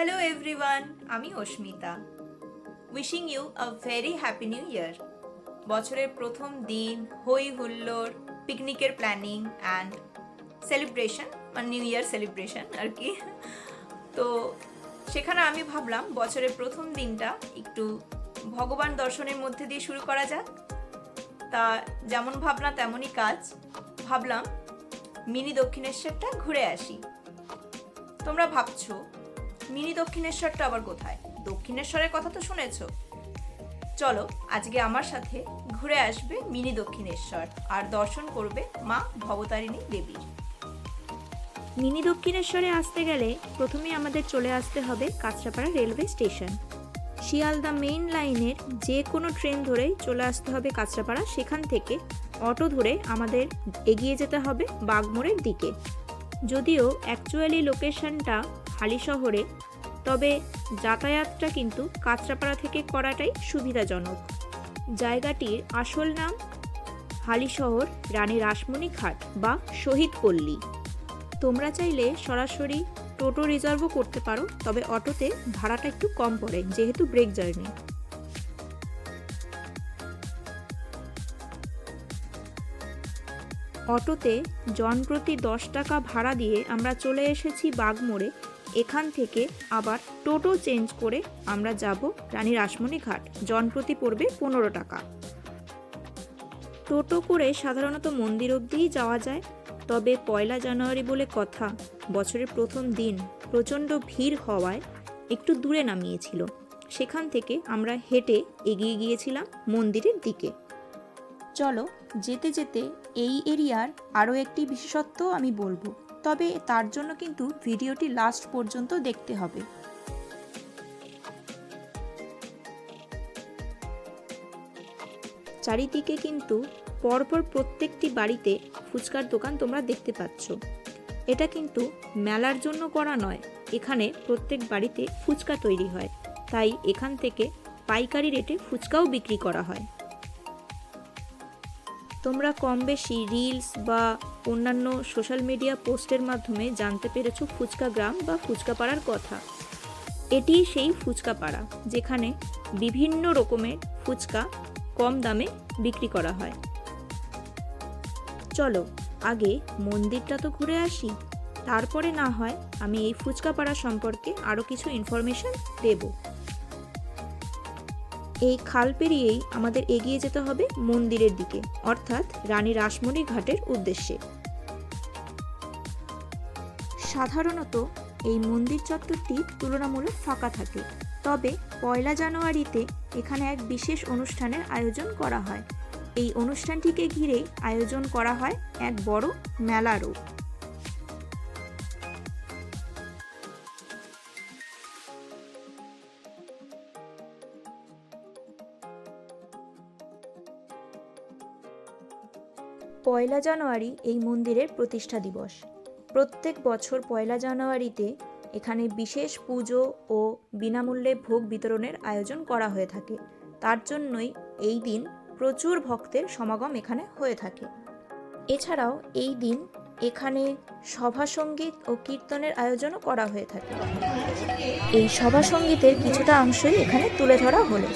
Hello everyone আমি Asmita. Wishing you a very happy new year বছরের প্রথম দিন হই হুল্লোড় পিকনিকের প্ল্যানিং অ্যান্ড সেলিব্রেশন মানে নিউ ইয়ার সেলিব্রেশন আর কি। তো সেখানে আমি ভাবলাম বছরের প্রথম দিনটা একটু ভগবান দর্শনের মধ্যে দিয়ে শুরু করা যাক। তা যেমন ভাবনা তেমনই কাজ। ভাবলাম মিনি দক্ষিণেশ্বরটা ঘুরে আসি। তোমরা ভাবছ মিনি দক্ষিণেশ্বরটা আবার কোথায়? দক্ষিণেশ্বরের কথা তো শুনেছো। চলো, আজকে আমার সাথে ঘুরে আসবে মিনি দক্ষিণেশ্বর আর দর্শন করবে মা ভবতারিণী দেবীর মিনি দক্ষিণেশ্বরে আসতে গেলে প্রথমেই আমাদের চলে আসতে হবে Kanchrapara railway station. Sealdah main line যে কোনো ট্রেন ধরেই চলে আসতে হবে কাঁচরাপাড়া। সেখান থেকে অটো ধরে আমাদের এগিয়ে যেতে হবে বাগমোড়ের দিকে। যদিও অ্যাকচুয়ালি লোকেশনটা হালি শহরে, তবে যাতায়াতটা কিন্তু কাঁচরাপাড়া থেকে করাটাই সুবিধাজনক। জায়গাটির আসল নাম হালিশহর রানী রাসমণি ঘাট বা শহীদ পল্লী। তোমরা চাইলে সরাসরি টোটো রিজার্ভও করতে পারো, তবে অটোতে ভাড়াটা একটু কম পড়ে, যেহেতু ব্রেক জার্নি। অটোতে জনপ্রতি দশ টাকা ভাড়া দিয়ে আমরা চলে এসেছি বাগমোড়ে এখান থেকে আবার টোটো চেঞ্জ করে আমরা যাব রানী রাসমণি ঘাট। জনপ্রতি পড়বে পনেরো টাকা। টোটো করে সাধারণত মন্দির অবধিই যাওয়া যায়। তবে পয়লা জানুয়ারি বলে কথা, বছরের প্রথম দিন প্রচণ্ড ভিড় হওয়ায় একটু দূরে নামিয়েছিল। সেখান থেকে আমরা হেঁটে এগিয়ে গিয়েছিলাম মন্দিরের দিকে। চলো, যেতে যেতে এই এরিয়ার আরও একটি বিশেষত্ব আমি বলব। তবে তার জন্য কিন্তু ভিডিওটি লাস্ট পর্যন্ত দেখতে হবে। চারিদিকে কিন্তু পরপর প্রত্যেকটি বাড়িতে ফুচকার দোকান তোমরা দেখতে পাচ্ছ। এটা কিন্তু মেলার জন্য করা নয়, এখানে প্রত্যেক বাড়িতে ফুচকা তৈরি হয়। তাই এখান থেকে পাইকারি রেটে ফুচকাও বিক্রি করা হয়। তোমরা কম বেশি রিলস বা অন্যান্য সোশ্যাল মিডিয়া পোস্টের মাধ্যমে জানতে পেরেছ ফুচকা গ্রাম বা ফুচকা পাড়ার কথা। এটি সেই ফুচকা পাড়া যেখানে বিভিন্ন রকমের ফুচকা কম দামে বিক্রি করা হয়। চলো, আগে মন্দিরটা তো ঘুরে আসি। তারপরে না হয় আমি এই ফুচকা পাড়া সম্পর্কে আরও কিছু ইনফরমেশন দেব। এই খাল পেরিয়েই আমাদের এগিয়ে যেতে হবে মন্দিরের দিকে, অর্থাৎ রানী রাসমণি ঘাটের উদ্দেশ্যে। সাধারণত এই মন্দির চত্বরটি তুলনামূলক ফাঁকা থাকে। তবে পয়লা জানুয়ারিতে এখানে এক বিশেষ অনুষ্ঠানের আয়োজন করা হয়। এই অনুষ্ঠানটিকে ঘিরেই আয়োজন করা হয় এক বড় মেলারও। পয়লা জানুয়ারি এই মন্দিরের প্রতিষ্ঠা দিবস। প্রত্যেক বছর পয়লা জানুয়ারিতে এখানে বিশেষ পুজো ও বিনামূল্যে ভোগ বিতরণের আয়োজন করা হয়ে থাকে। তার জন্যই এই দিন প্রচুর ভক্তের সমাগম এখানে হয়ে থাকে। এছাড়াও এই দিন এখানে সভা সংগীত ও কীর্তনের আয়োজনও করা হয়ে থাকে। এই সভা সঙ্গীতের কিছুটা অংশই এখানে তুলে ধরা হলো।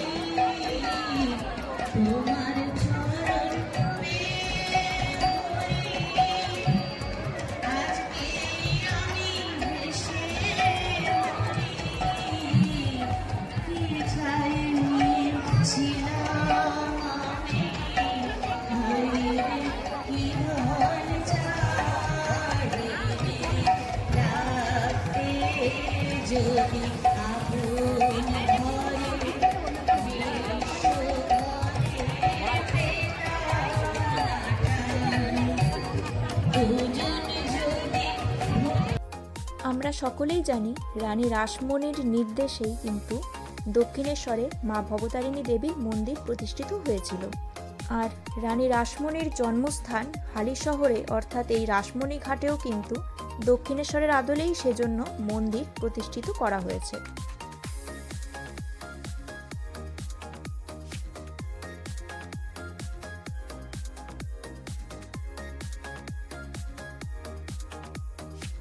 সকলেই জানি রানী রাসমণির নির্দেশেই কিন্তু দক্ষিণেশ্বরে মা ভবতারিণী দেবীর মন্দির প্রতিষ্ঠিত হয়েছিল। আর রানী রাসমণির জন্মস্থান হালি শহরে অর্থাৎ এই রাসমণি ঘাটেও কিন্তু দক্ষিণেশ্বরের আদলেই সেজন্য মন্দির প্রতিষ্ঠিত করা হয়েছে।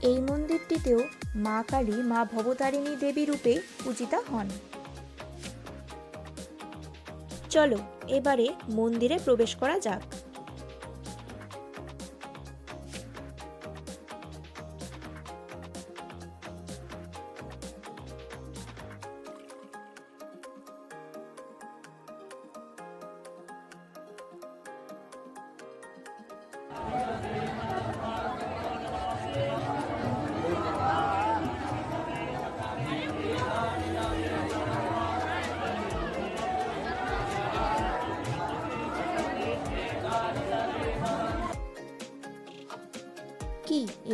এই মন্দিরটিতেও মা কালী, মা ভবতারিণী দেবী রূপে পূজিতা হন। চলো, এবারে মন্দিরে প্রবেশ করা যাক।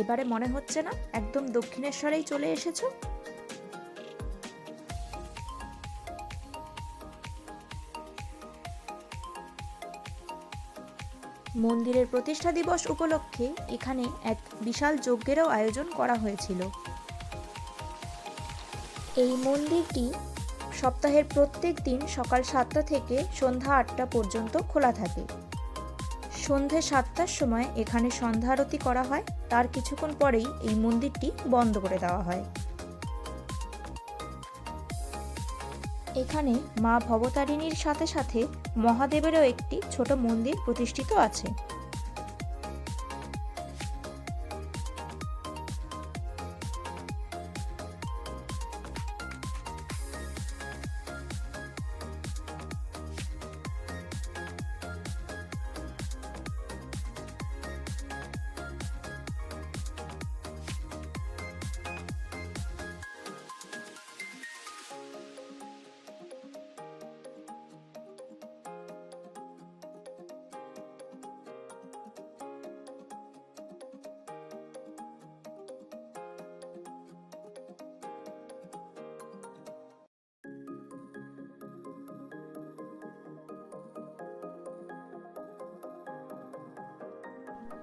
এবারে মনে হচ্ছে না, একদম দক্ষিণেশ্বরেই চলে এসেছ? মন্দিরের প্রতিষ্ঠা দিবস উপলক্ষে এখানে এক বিশাল যজ্ঞেরও আয়োজন করা হয়েছিল। এই মন্দিরটি সপ্তাহের প্রত্যেক দিন সকাল সাতটা থেকে সন্ধ্যা আটটা পর্যন্ত খোলা থাকে। সন্ধে সাতটার সময় এখানে সন্ধ্যা আরতি করা হয়। তার কিছুক্ষণ পরেই এই মন্দিরটি বন্ধ করে দেওয়া হয়। এখানে মা ভবতারিণীর সাথে সাথে মহাদেবেরও একটি ছোট মন্দির প্রতিষ্ঠিত আছে।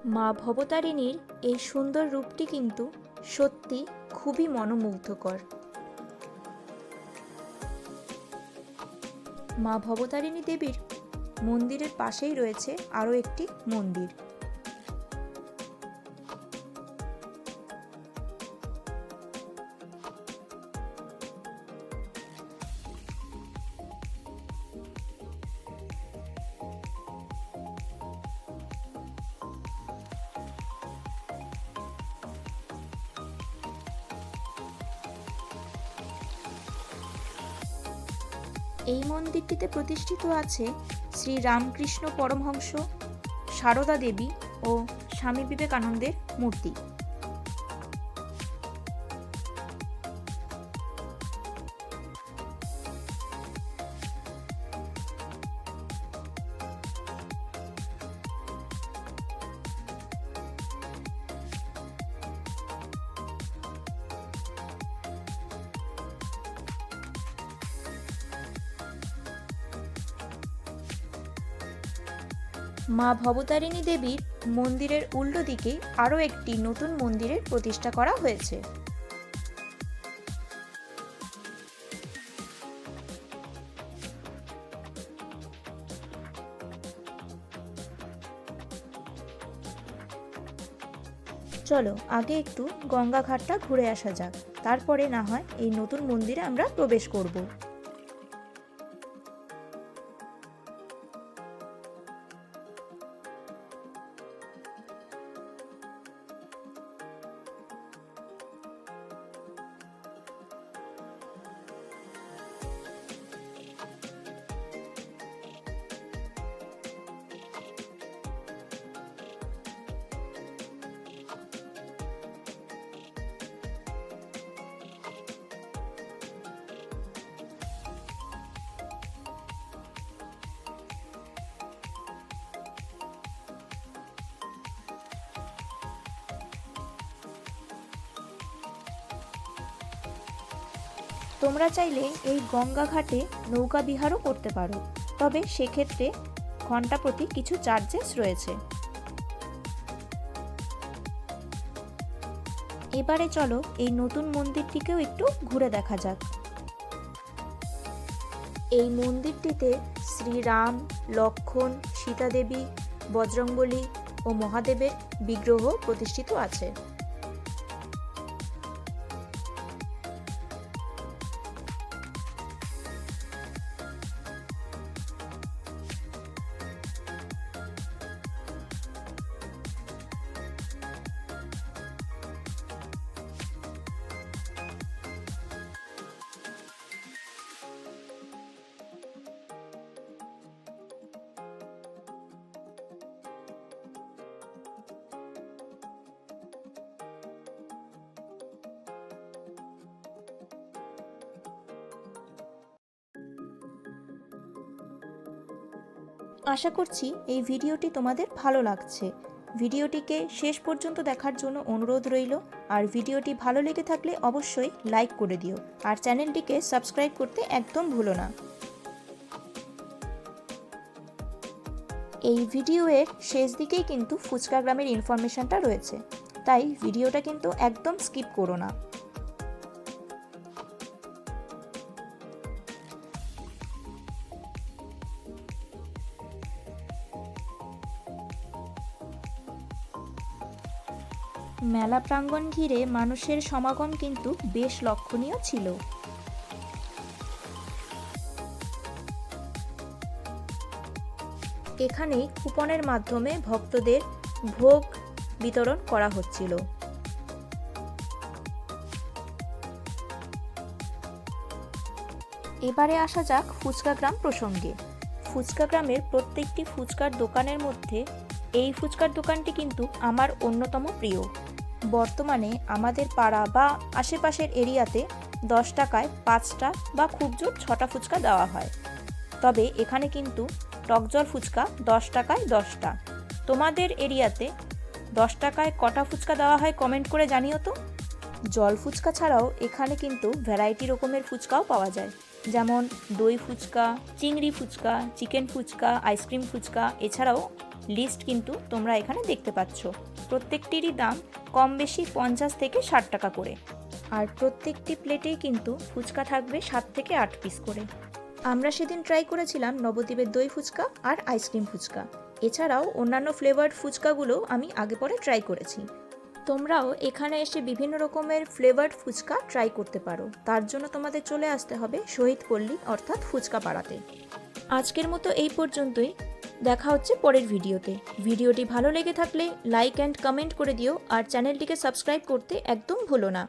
মা ভবতারিণীর এই সুন্দর রূপটি কিন্তু সত্যি খুবই মনোমুগ্ধকর। মা ভবতারিণী দেবীর মন্দিরের পাশেই রয়েছে আরও একটি মন্দির। মন্দিরটিতে প্রতিষ্ঠিত আছে শ্রী রামকৃষ্ণ পরমহংস সারদা দেবী ও স্বামী বিবেকানন্দের মূর্তি? মা ভবতারিণী দেবীর মন্দিরের উল্টো দিকে আরও একটি নতুন মন্দিরের প্রতিষ্ঠা করা হয়েছে। চলো, আগে একটু গঙ্গা ঘাটটা ঘুরে আসা যাক। তারপরে না হয় এই নতুন মন্দিরে আমরা প্রবেশ করব। তোমরা চাইলে এই গঙ্গা ঘাটে নৌকা বিহারও করতে পারো। তবে সেক্ষেত্রে ঘণ্টা প্রতি কিছু চার্জেস রয়েছে। এবারে চলো এই নতুন মন্দিরটিকেও একটু ঘুরে দেখা যাক। এই মন্দিরটিতে শ্রীরাম, লক্ষণ, সীতাদেবী বজরঙ্গলী ও মহাদেবের বিগ্রহ প্রতিষ্ঠিত আছে। আশা করছি এই ভিডিওটি তোমাদের ভালো লাগছে। ভিডিওটিকে শেষ পর্যন্ত দেখার জন্য অনুরোধ রইল, আর ভিডিওটি ভালো লেগে থাকলে অবশ্যই লাইক করে দিও, আর চ্যানেলটিকে সাবস্ক্রাইব করতে একদম ভুলো না। এই ভিডিওয়ের শেষ দিকেই কিন্তু ফুচকা গ্রামের ইনফরমেশনটা রয়েছে, তাই ভিডিওটা কিন্তু একদম স্কিপ করো না। মেলা প্রাঙ্গণ ঘিরে মানুষের সমাগম কিন্তু বেশ লক্ষণীয় ছিল। এখানেই কুপনের মাধ্যমে ভক্তদের ভোগ বিতরণ করা হচ্ছিল। এবারে আসা যাক ফুচকা গ্রাম প্রসঙ্গে। ফুচকা গ্রামের প্রত্যেকটি ফুচকার দোকানের মধ্যে এই ফুচকার দোকানটি কিন্তু আমার অন্যতম প্রিয়। বর্তমানে আমাদের পাড়া বা আশেপাশের এরিয়াতে দশ টাকায় পাঁচটা বা খুব জোর ছটা ফুচকা দেওয়া হয়। তবে এখানে কিন্তু টকজল ফুচকা দশ টাকায় দশটা। তোমাদের এরিয়াতে দশ টাকায় কটা ফুচকা দেওয়া হয় কমেন্ট করে জানিও তো। জল ফুচকা ছাড়াও এখানে কিন্তু ভ্যারাইটি রকমের ফুচকাও পাওয়া যায়। যেমন দই ফুচকা, চিংড়ি ফুচকা, চিকেন ফুচকা, আইসক্রিম ফুচকা, এছাড়াও লিস্ট কিন্তু তোমরা এখানে দেখতে পাচ্ছ। প্রত্যেকটিরই দাম কম বেশি পঞ্চাশ থেকে ষাট টাকা করে। আর প্রত্যেকটি প্লেটেই কিন্তু ফুচকা থাকবে সাত থেকে আট পিস করে। আমরা সেদিন ট্রাই করেছিলাম নবদ্বীপের দই ফুচকা আর আইসক্রিম ফুচকা। এছাড়াও অন্যান্য ফ্লেভার্ড ফুচকাগুলো আমি আগে পরে ট্রাই করেছি। তোমরাও এখানে এসে বিভিন্ন রকমের ফ্লেভার্ড ফুচকা ট্রাই করতে পারো। তার জন্য তোমাদের চলে আসতে হবে শহীদ পল্লী অর্থাৎ ফুচকা পাড়াতে। আজকের মতো এই পর্যন্তই। দেখা হচ্ছে পরের ভিডিওতে। ভিডিওটি ভালো লেগে থাকলে লাইক অ্যান্ড কমেন্ট করে দিও, আর চ্যানেলটিকে সাবস্ক্রাইব করতে একদম ভুলো না।